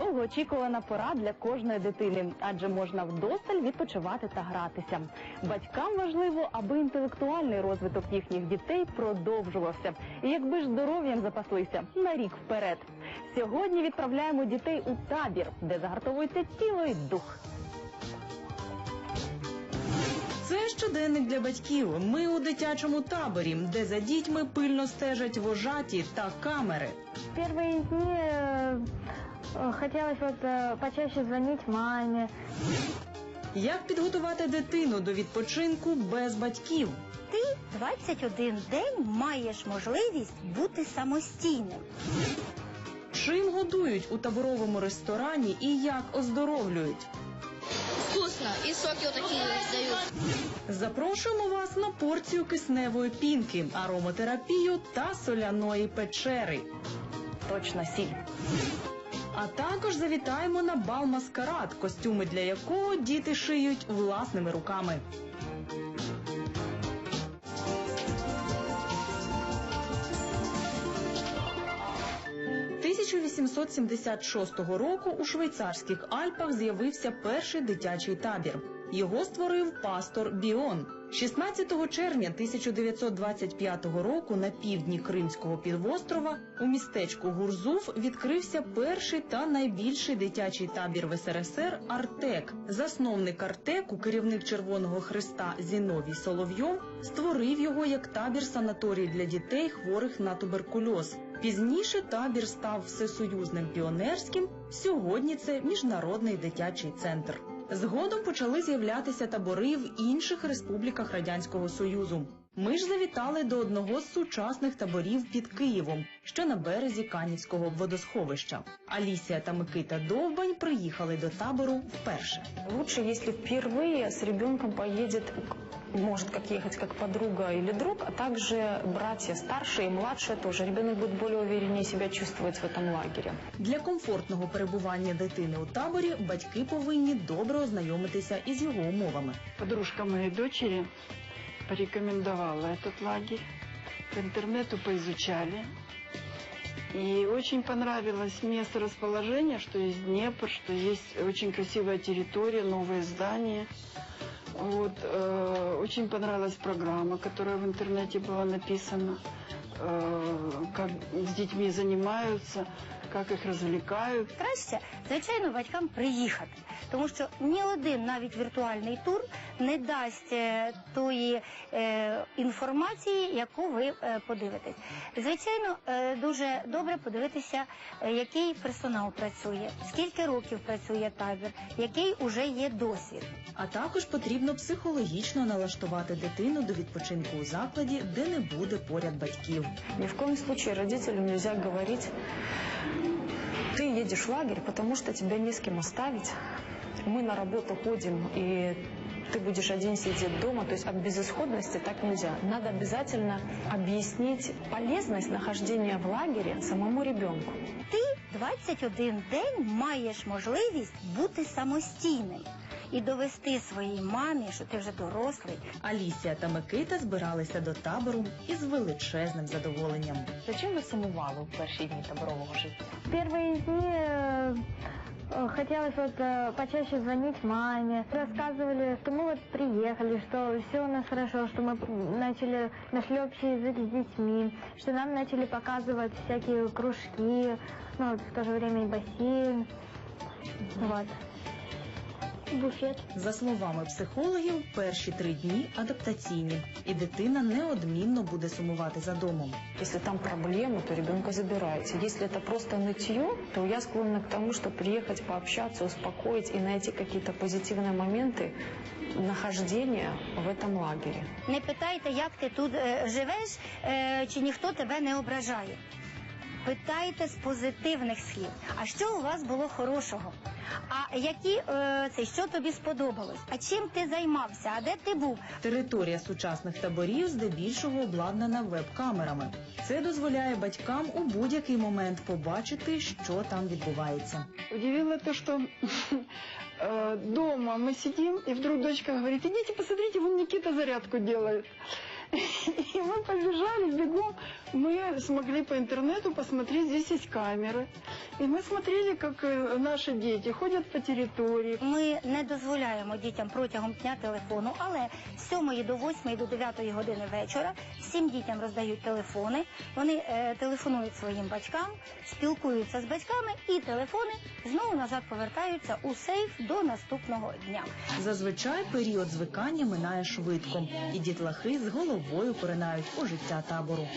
Довгоочікувана пора для кожної дитини, адже можна вдосталь відпочивати та гратися. Батькам важливо, аби інтелектуальний розвиток їхніх дітей продовжувався. І якби ж здоров'ям запаслися на рік вперед. Сьогодні відправляємо дітей у табір, де загартовується тіло і дух. Це щоденник для батьків. Ми у дитячому таборі, де за дітьми пильно стежать вожаті та камери. Первые дни э, э, хотелось вот э, почаще звонить маме. Як підготувати дитину до відпочинку без батьків? Ти 21 день маєш можливість бути самостійним. Чим годують у таборовому ресторані і як оздоровлюють? Вкусно. И соки вот такие дают. Запрошуємо вас на порцію кисневої пінки, ароматерапію та соляної печери. Точно сіль. А також завітаємо на бал маскарад, костюми для якого діти шиють власними руками. – 1876 року у швейцарських Альпах з'явився перший дитячий табір. Його створив пастор Біон. 16 червня 1925 року на півдні Кримського півострова у містечку Гурзуф відкрився перший та найбільший дитячий табір в СРСР Артек. Засновник Артеку, керівник Червоного Христа Зіновій Соловйов, створив його як табір санаторій для дітей, хворих на туберкульоз. Пізніше табір став всесоюзним піонерським. Сьогодні це міжнародний дитячий центр. Згодом почали з'являтися табори в інших республіках Радянського Союзу. Ми ж завітали до одного з сучасних таборів під Києвом, що на березі Канівського водосховища. Алісія та Микита Довбань приїхали до табору вперше. Лучше, если впервые с ребенком поедет, может как ехать как подруга или друг, а также братья старшие и младшие тоже. Ребенок будет более увереннее себя чувствовать в этом лагере. Для комфортного перебування дитини у таборі батьки повинні добре ознайомитися із його умовами. Подружка моей дочери порекомендовала этот лагерь. По интернету поизучали. И очень понравилось место расположения, что есть Днепр, что есть очень красивая территория, новые здания. Вот, э, очень понравилась программа, которая в интернете была написана, э, как с детьми занимаются, как их развлекают. Краще, звичайно, батькам приїхати, тому що ні один навіть віртуальний тур не дасть е, тої е, інформації, яку ви е, подивитесь. Звичайно, е, дуже добре подивитися, е, який персонал працює, скільки років працює табір, який уже є досвід. А також потрібно психологічно налаштувати дитину до відпочинку у закладі, де не буде поряд батьків. Ни в коем случае родителям нельзя говорить, ты едешь в лагерь, потому что тебя не с кем оставить. Мы на работу ходим, и ты будешь один сидеть дома. То есть от безысходности так нельзя. Надо обязательно объяснить полезность нахождения в лагере самому ребенку. Ти 21 день маєш можливість бути самостійним і довести своїй мамі, що ти вже дорослий, Алісія та Микита збиралися до табору із величезним задоволенням. За чим ви сумували в перші дні таборового життя? Первые дни э, э, хотелось вот э, почаще звонить маме. Рассказывали, что мы вот приехали, что все у нас хорошо, что мы начали, нашли общий язык с детьми, что нам начали показывать всякие кружки, ну, вот в то же время и бассейн. Вот. Буфет. За словами психологів, перші три дні адаптаційні, і дитина неодмінно буде сумувати за домом. Если там проблемы, то ребенка забираете. Если это просто нытье, то я склонна к тому, что приехать, пообщаться, успокоить и найти какие-то позитивные моменты нахождения в этом лагере. Не питайте, як ти тут е, живеш, е, чи ніхто тебе не ображає. Питайте з позитивних слів. А що у вас було хорошого? А які е, це що тобі сподобалось? А чим ти займався? А де ти був? Територія сучасних таборів здебільшого обладнана веб-камерами. Це дозволяє батькам у будь-який момент побачити, що там відбувається. Удивило то, что э, дома мы сидим, и вдруг дочка говорит, идите посмотрите, вон Никита зарядку делает. И мы побежали бегом, мы смогли по интернету посмотреть, здесь есть камеры. И мы смотрели, как э, наши дети ходят по территории. Ми не дозволяємо дітям протягом дня телефону, але з 7 до 8 до 9 години вечора всім дітям роздають телефони. Вони е, телефонують своїм батькам, спілкуються з батьками, і телефони знову назад повертаються у сейф до наступного дня. Зазвичай період звикання минає швидко, і дітлахи з головою поринають у життя табору.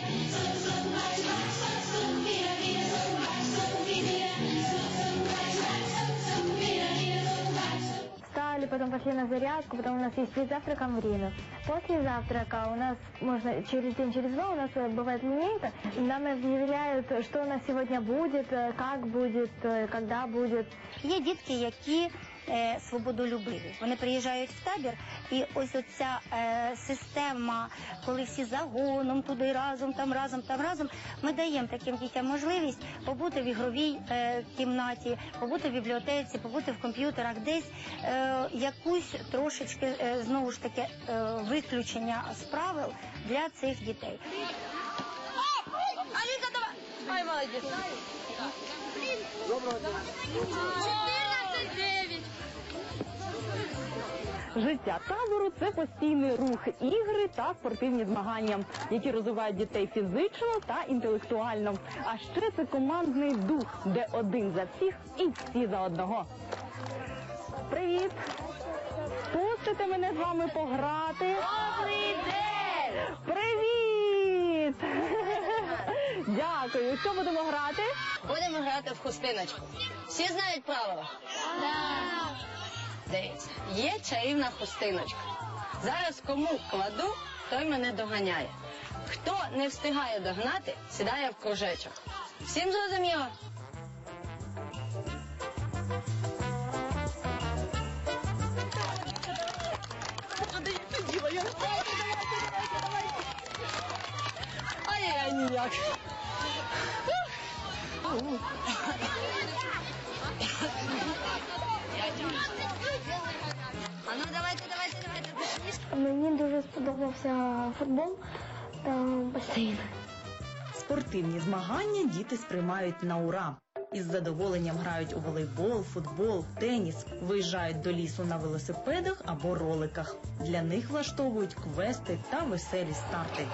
Встали, потом пошли на зарядку, потом у нас есть перед завтраком время. После завтрака у нас можно через день, через два у нас э, бывает линейка, и нам объявляют, что у нас сегодня будет, э, как будет, э, когда будет. Є дітки, які е, свободолюбиві. Вони приїжджають в табір, і ось оця е, система, коли всі загоном туди разом, там разом, там разом. Ми даємо таким дітям можливість побути в ігровій е, кімнаті, побути в бібліотеці, побути в комп'ютерах, десь е, якусь трошечки е, знову ж таки е, виключення з правил для цих дітей. Життя табору це постійний рух, ігри та спортивні змагання, які розвивають дітей фізично та інтелектуально. А ще це командний дух, де один за всіх і всі за одного. Привіт! Пустите мене з вами пограти? Добрий день! Привіт! Дякую. Що будемо грати? Будемо грати в хустиночку. Всі знають правила? Так. Дивіться, є чарівна хустиночка. Зараз кому кладу, той мене доганяє. Хто не встигає догнати, сідає в кружечок. Всім зрозуміло? А я ніяк. А ну давайте, давайте, давайте. Мені дуже сподобався футбол та басейн. Спортивні змагання діти сприймають на ура. Із задоволенням грають у волейбол, футбол, теніс, виїжджають до лісу на велосипедах або роликах. Для них влаштовують квести та веселі старти.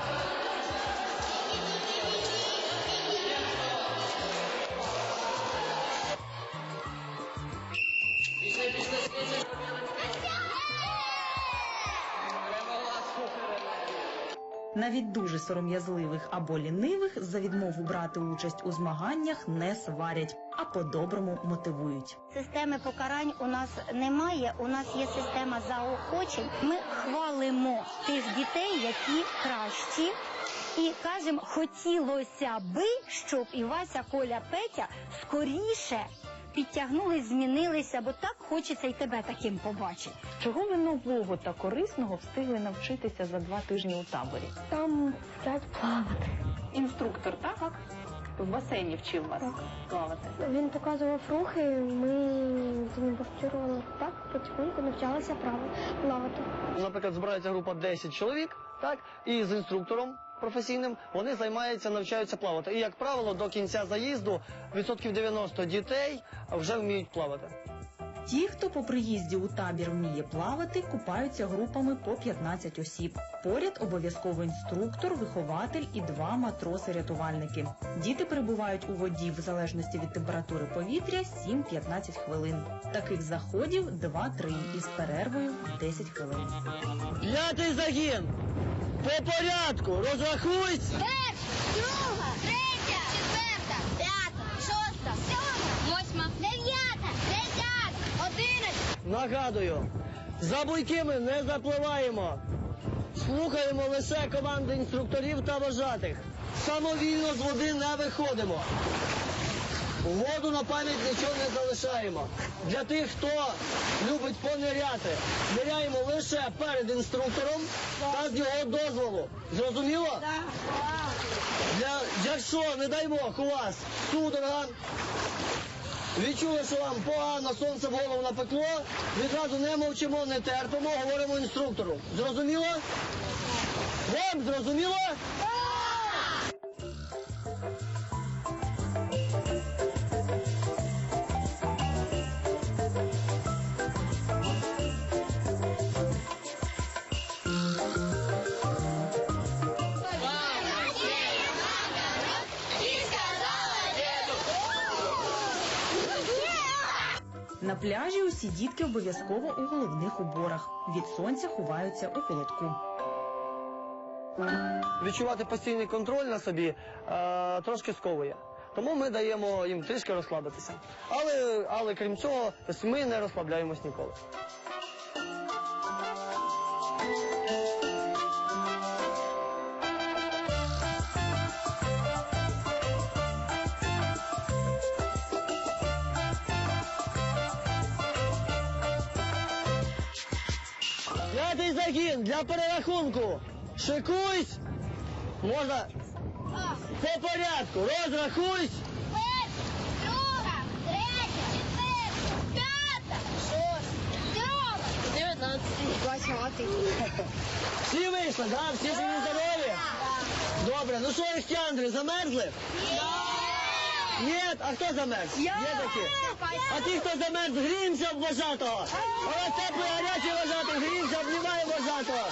Навіть дуже сором'язливих або лінивих за відмову брати участь у змаганнях не сварять, а по-доброму мотивують. Системи покарань у нас немає. У нас є система заохочень. Ми хвалимо тих дітей, які кращі. І кажемо, хотілося би, щоб і Вася, Коля, Петя скоріше підтягнулись, змінилися, бо так хочеться і тебе таким побачити. Чого ви нового та корисного встигли навчитися за два тижні у таборі? Там вчать плавати. Інструктор, так? В басейні вчив вас плавати. Він показував рухи, ми з ним повторювали так, потихоньку навчалися право плавати. наприклад, збирається група 10 чоловік, так, і з інструктором професійним вони займаються, навчаються плавати. І, як правило, до кінця заїзду відсотків 90 дітей вже вміють плавати. Ті, хто по приїзді у табір вміє плавати, купаються групами по 15 осіб. Поряд обов'язково інструктор, вихователь і два матроси-рятувальники. Діти перебувають у воді в залежності від температури повітря 7-15 хвилин. Таких заходів 2-3 із перервою 10 хвилин. П'ятий загін! По порядку! Розрахуйся! Перша, Друга, третя, четверта, п'ята, шоста, сьома, восьма, дев'ята, десята, одинадцята. Нагадую, за буйкими не запливаємо. Слухаємо лише команди інструкторів та вожатих. Самовільно з води не виходимо. Воду на пам'ять нічого не залишаємо. Для тих, хто любить пониряти, ниряємо лише перед інструктором та з його дозволу. Зрозуміло? Для, якщо, не дай Бог, у вас судорога, Відчули, що вам погано, сонце в голову напекло, відразу не мовчимо, не терпимо, говоримо інструктору. Зрозуміло? Вам зрозуміло? Пляжі усі дітки обов'язково у головних уборах. Від сонця ховаються у холодку. Відчувати постійний контроль на собі е, трошки сковує. Тому ми даємо їм трішки розслабитися. Але, але крім цього, ми не розслабляємось ніколи. П'ятий загін для перерахунку. Шикуйсь. Можна по порядку. Розрахуйсь. Друга, третя, четверта, п'ята, шоста, сьома, дев'ятнадцятий, двадцятий. Всі вийшли, да? Всі живі здорові? Добре, ну що, Ехтяндри, замерзли? Ні, а хто замерз? Є такі? А ті, хто замерз, гріємося в вожатого. А ось теплий гарячий вожатий, гріємося, обнімаємо вожатого.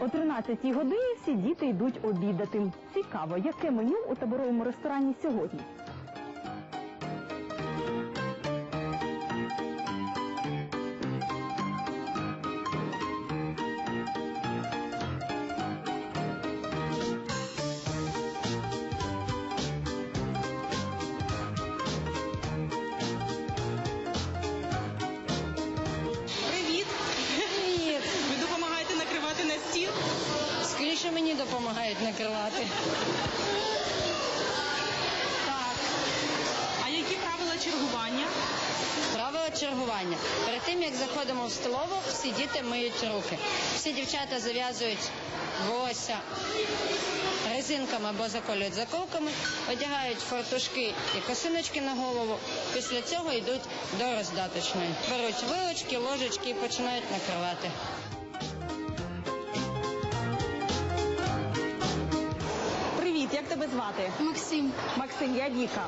О 13-й годині всі діти йдуть обідати. Цікаво, яке меню у таборовому ресторані сьогодні. Діти миють руки. Всі дівчата зав'язують волосся резинками або заколюють заколками, одягають фартушки і косиночки на голову. Після цього йдуть до роздаточної. Беруть вилочки, ложечки і починають накривати. Привіт, як тебе звати? Максим, Максим, я Віка.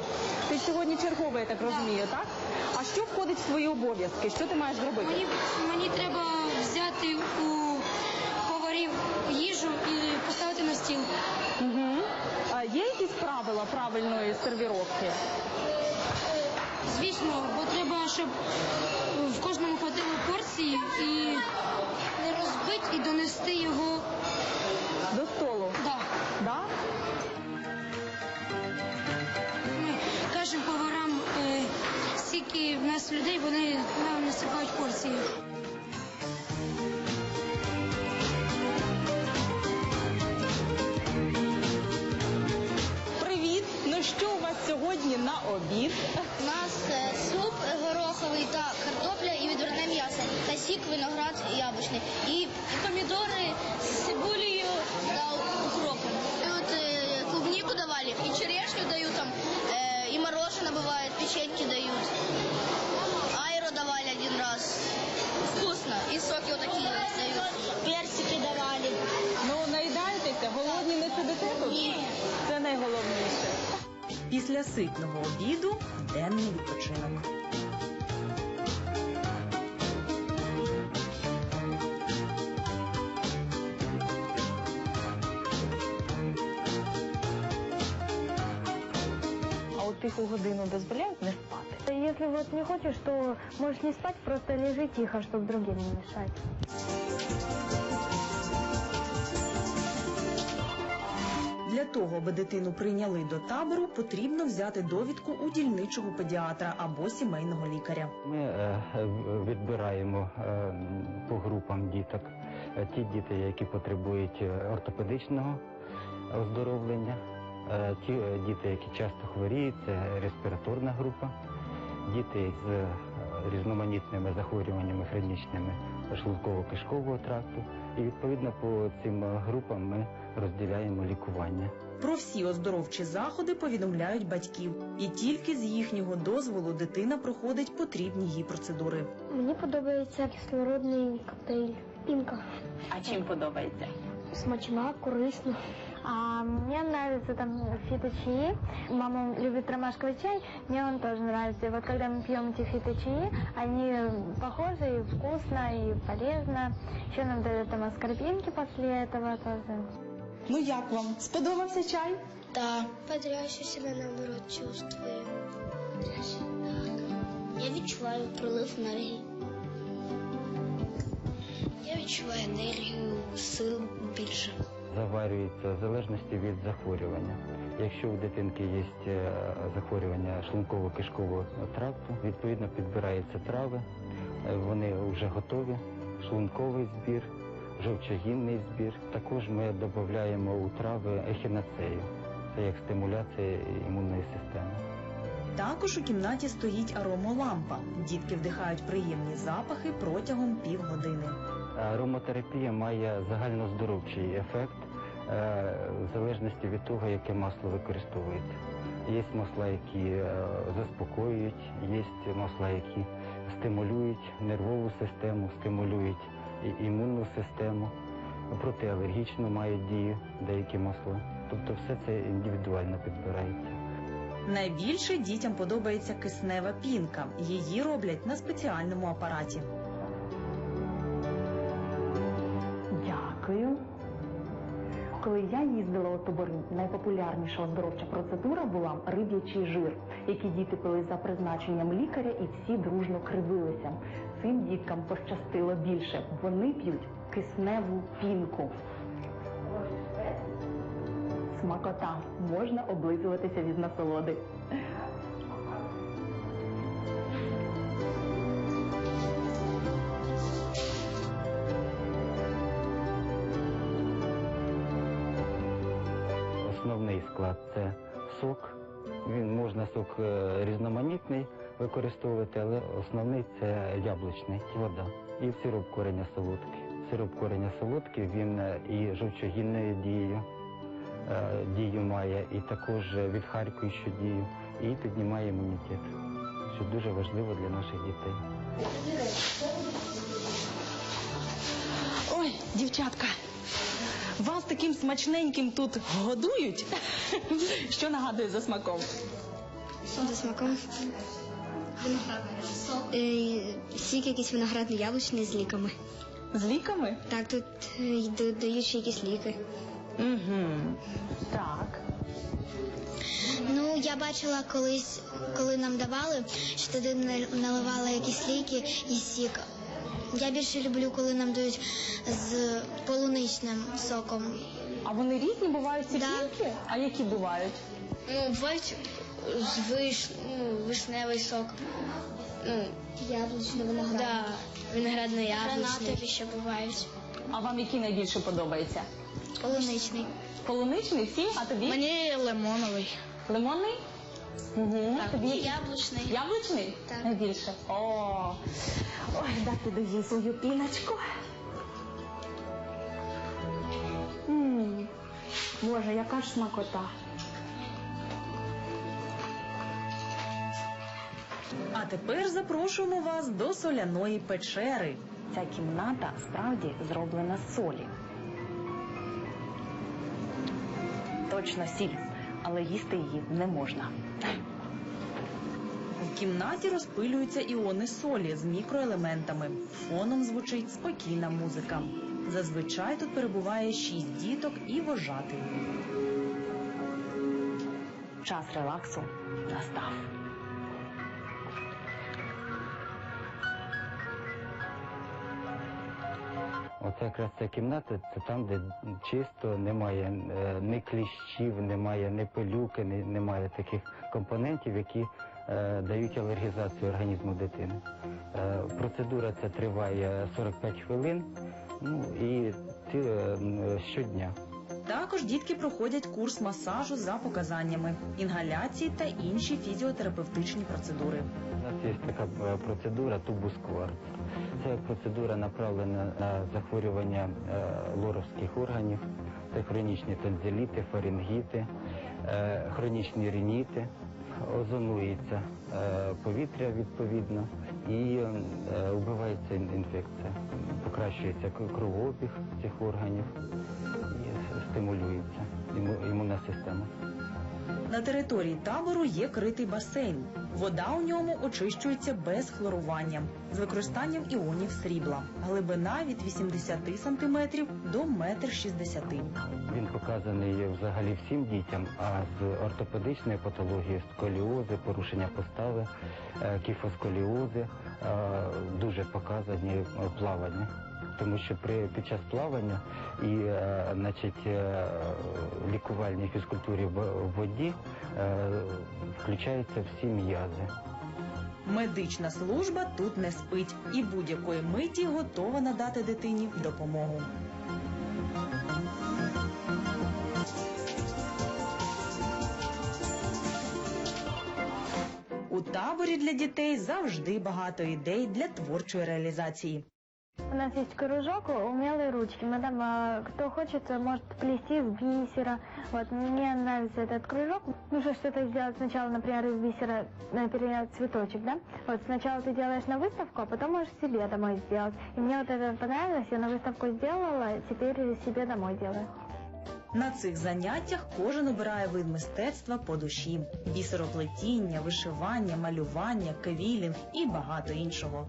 Ти сьогодні черговий, я так розумію, так? А що входить в твої обов'язки? Що ти маєш зробити? мені, мені треба взяти у поварів їжу і поставити на стіл. Угу. А є якісь правила правильної сервіровки? Звісно, бо треба, щоб в кожному хватило порції і не розбити і донести його. До столу? Да. Да? Ми кажемо поварам, е, скільки в нас людей, вони нам насипають порції. Привіт! Ну що у вас сьогодні на обід? У нас е, суп гороховий та картопля і відварне м'ясо, та сік, виноград яблучний. І помідори з цибулею та укропом. І от е, клубнику давали, і черешню дають там, е, і мороженое бывает, печеньки дают. Айро давали один раз. Вкусно. И соки вот такие дают. Персики давали. Ну, наїдаєтеся, голодні не сидите тут? Ні. Це найголовніше. Після ситного обіду денний відпочинок. А у тиху годину дозволяють не спати? Если вот не хочешь, то можешь не спать, просто лежи тихо, чтобы другим не мешать. Для того, аби дитину прийняли до табору, потрібно взяти довідку у дільничого педіатра або сімейного лікаря. Ми е, відбираємо е, по групам діток Е, ті діти, які потребують ортопедичного оздоровлення, ті е, діти, які часто хворіють, це респіраторна група, діти з е, різноманітними захворюваннями хронічними шлунково-кишкового тракту. І відповідно по цим е, групам ми розділяємо лікування. Про всі оздоровчі заходи повідомляють батьків, і тільки з їхнього дозволу дитина проходить потрібні їй процедури. Мені подобається кислородний коктейль. Пінка. А чим подобається? Смачна, корисна. А А мне нравится там фиточаи. Мама любит ромашковый чай, мне он тоже нравится. И вот когда мы пьем эти фиточаи, они похожи и вкусно, и полезно. Еще нам дают там аскорбинки после этого тоже. Ну як вам? Сподобався чай? Да. Бодряще себе наоборот чувствую. Я відчуваю прилив енергії. Я відчуваю енергію, сил більше. Заварюється в залежності від захворювання. Якщо у дитинки є е, захворювання шлунково-кишкового тракту, відповідно підбираються трави, е, вони вже готові, шлунковий збір, жовчогінний збір. Також ми додаємо у трави ехінацею. Це як стимуляція імунної системи. Також у кімнаті стоїть аромолампа. Дітки вдихають приємні запахи протягом півгодини. Ароматерапія має загальноздоровчий ефект е, в залежності від того, яке масло використовується. Є масла, які е, заспокоюють, є масла, які стимулюють нервову систему, стимулюють імунну систему, протиалергічно мають дію деякі масла. Тобто все це індивідуально підбирається. Найбільше дітям подобається киснева пінка. Її роблять на спеціальному апараті. Коли я їздила у табори, найпопулярніша оздоровча процедура була риб'ячий жир, який діти пили за призначенням лікаря і всі дружно кривилися. Цим діткам пощастило більше. Вони п'ють кисневу пінку. Смакота можна облизуватися від насолоди. Це сок. Він можна сок е, різноманітний використовувати, але основний це яблучний вода і сироп кореня солодкий. Сироп кореня солодкий він е, і жовчогінною дією е, дію має, і також відхаркуючу дію, і піднімає імунітет, що дуже важливо для наших дітей. Ой, дівчатка, вас таким смачненьким тут годують. Що нагадує за смаком? За смаком. Е, Сік якийсь виноградний яблучний з ліками. З ліками? Так, тут е, дають ще якісь ліки. Угу. Так. Ну, я бачила колись, коли нам давали, що туди на- наливали якісь ліки і сік. Я більше люблю, коли нам дають з полуничним соком. А вони різні бувають ці Да. пінки? А які бувають? Ну, бувають з виш... ну, вишневий сок. Ну, Яблучний виноград. Да, виноградно яблучний. Гранатові ще бувають. А вам який найбільше подобається? Полуничний. Полуничний всі? А тобі? Мені лимоновий. Лимонний? Угу. Тобі який? Яблучний. Яблучний? Так. Найбільше. О, ой, дати доїм свою піночку. М, Боже, яка ж смакота. А тепер запрошуємо вас до соляної печери. Ця кімната справді зроблена з солі. Точно сіль, але їсти її не можна. В кімнаті розпилюються іони солі з мікроелементами. Фоном звучить спокійна музика. Зазвичай тут перебуває шість діток і вожатий. Час релаксу настав. Якраз ця кімната, це там, де чисто немає е, ні кліщів, немає ні пилюки, ні, немає таких компонентів, які е, дають алергізацію організму дитини. Е, процедура ця триває 45 хвилин, ну і ці, е, щодня. Також дітки проходять курс масажу за показаннями, інгаляції та інші фізіотерапевтичні процедури. У нас є така е, процедура тубус кварц. Це процедура направлена на захворювання е, лоровських органів, це хронічні тонзиліти, фарингіти, е, хронічні рініти, озонується е, повітря відповідно і вбивається інфекція. Покращується кровообіг цих органів і стимулюється імунна система. На території табору є критий басейн. Вода у ньому очищується без хлорування з використанням іонів срібла. Глибина від 80 см до 1,60 м. Він показаний взагалі всім дітям, а з ортопедичної патології, сколіози, порушення постави, е, кіфосколіози е, дуже показані е, плавання. Тому що при під час плавання і е, значить, е, лікувальній фізкультурі в воді е, включаються всі м'язи. Медична служба тут не спить і будь-якої миті готова надати дитині допомогу. У таборі для дітей завжди багато ідей для творчої реалізації. У нас есть кружок умелые ручки. Мы там, а, кто хочет, может плести из бисера. Вот мне нравится этот кружок. Нужно что-то сделать сначала, например, из бисера, например, цветочек, да? Вот сначала ты делаешь на выставку, а потом можешь себе домой сделать. И мне вот это понравилось, я на выставку сделала, теперь себе домой делаю. На цих заняттях кожен обирає вид мистецтва по душі: бісероплетіння, вишивання, малювання, кевілінг і багато іншого.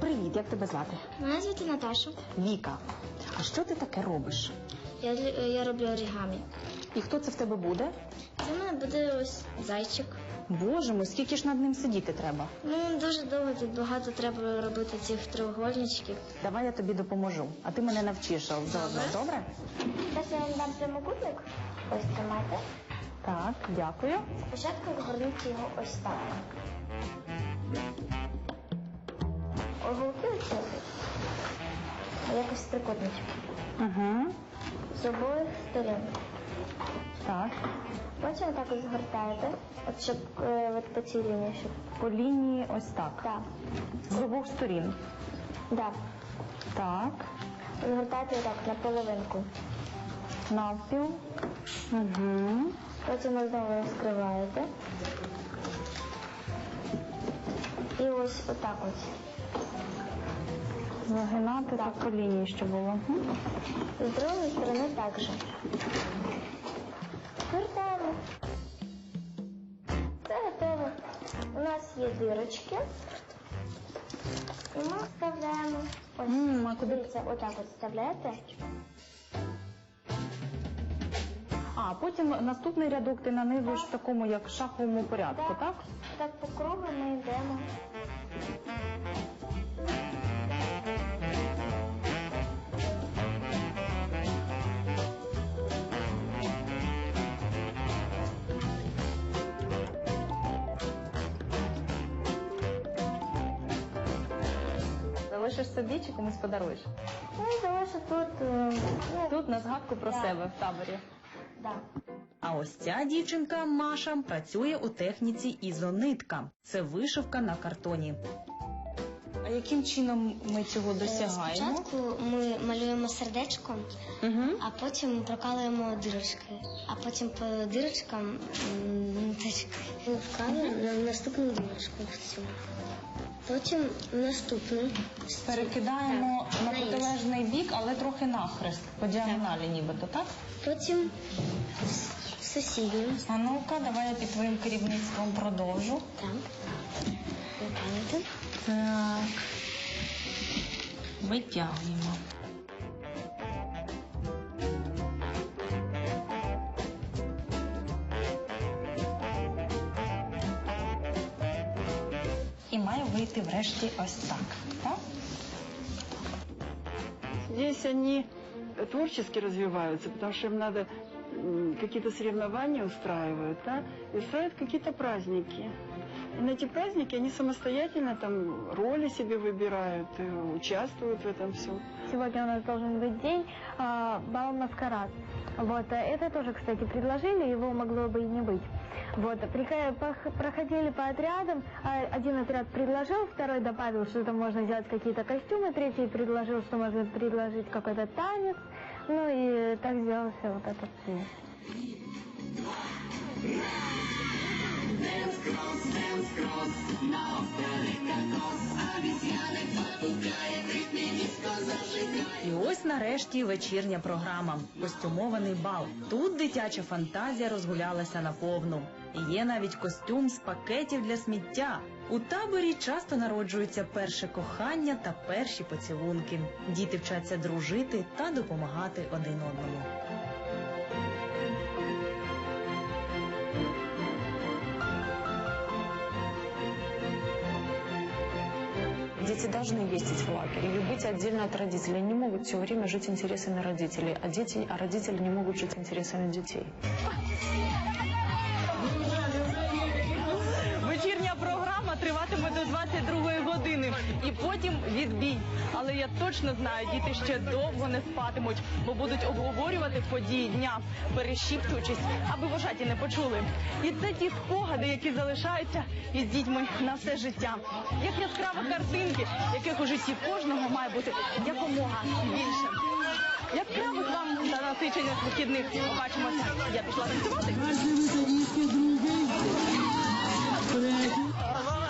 Привіт, як тебе звати? Мене звати Наташа. Віка. А що ти таке робиш? Я, я роблю орігамі. І хто це в тебе буде? Це в мене буде ось зайчик. Боже мой, скільки ж над ним сидіти треба? Ну, дуже довго тут багато треба робити цих треугольничків. Давай я тобі допоможу, а ти мене навчиш заодно, добре? Зараз я вам дам прямокутник. Ось тримайте. Так, дякую. Спочатку згорніть його ось так. Уголки оці якось трикутнички. Угу. З обох сторін. Так. Потім так ось згортаєте, от щоб е, от по цій лінії, щоб По лінії ось так. так. З обох сторін. Да. Так. Згортаєте отак на половинку. Навпіл. Угу. Потім знову розкриваєте. І ось отак ось. Загинати так по лінії, що було. З другої сторони так же. Згортаємо. Це готово. У нас є дирочки. І ми вставляємо. Ось. М, а куди- Дивіться, отак от вставляєте. А потім наступний рядок ти нанизуєш в такому, як шаховому порядку, так? Так по кругу ми йдемо. Залишиш собі чи комусь подаруєш? Ну залишу тут. е, ну, Тут на згадку про Да. себе в таборі. да. А ось ця дівчинка Маша працює у техніці ізонитка. Це вишивка на картоні. А яким чином ми цього Е, досягаємо? Спочатку ми малюємо сердечко, Угу. а потім прокалуємо дирочки. А потім по дирочкам м, ниточки. Ми вкалуємо на наступну дирочку в цю. Потім наступну. Перекидаємо Так, на протилежний бік, але трохи нахрест, по діагоналі нібито, так? Потім сусідню. А ну-ка, давай я під твоїм керівництвом продовжу. Так. Так. Витягуємо. І має вийти врешті ось так. Так? Здесь они творчески развиваются, потому что им надо м, какие-то соревнования устраивают, да, и устраивают какие-то праздники. И на эти праздники они самостоятельно там роли себе выбирают, и участвуют в этом всем. Сегодня у нас должен быть день а, бал маскарад. Вот э, это тоже, кстати, предложили, его могло бы и не быть. Вот проходили по отрядам, а, один отряд предложил, второй добавил, что там можно сделать какие-то костюмы, третий предложил, что можно предложить какой-то танец, ну и так сделался вот этот фильм. І ось нарешті вечірня програма костюмований бал. Тут дитяча фантазія розгулялася наповну. Є навіть костюм з пакетів для сміття. У таборі часто народжується перше кохання та перші поцілунки. Діти вчаться дружити та допомагати один одному. Дети должны ездить в лагерь и любить отдельно от родителей. Они не могут все время жить интересами родителей, а, дети, а родители не могут жить интересами детей. Програма триватиме до 22 години і потім відбій. Але я точно знаю, діти ще довго не спатимуть, бо будуть обговорювати події дня, перешіптуючись, аби вожаті не почули. І це ті спогади, які залишаються із дітьми на все життя, як яскрава картинки, яких у житті кожного має бути якомога більше. Яскравих вам та насичених вихідних побачимося. Я пішла танцювати. Vamos, vamos.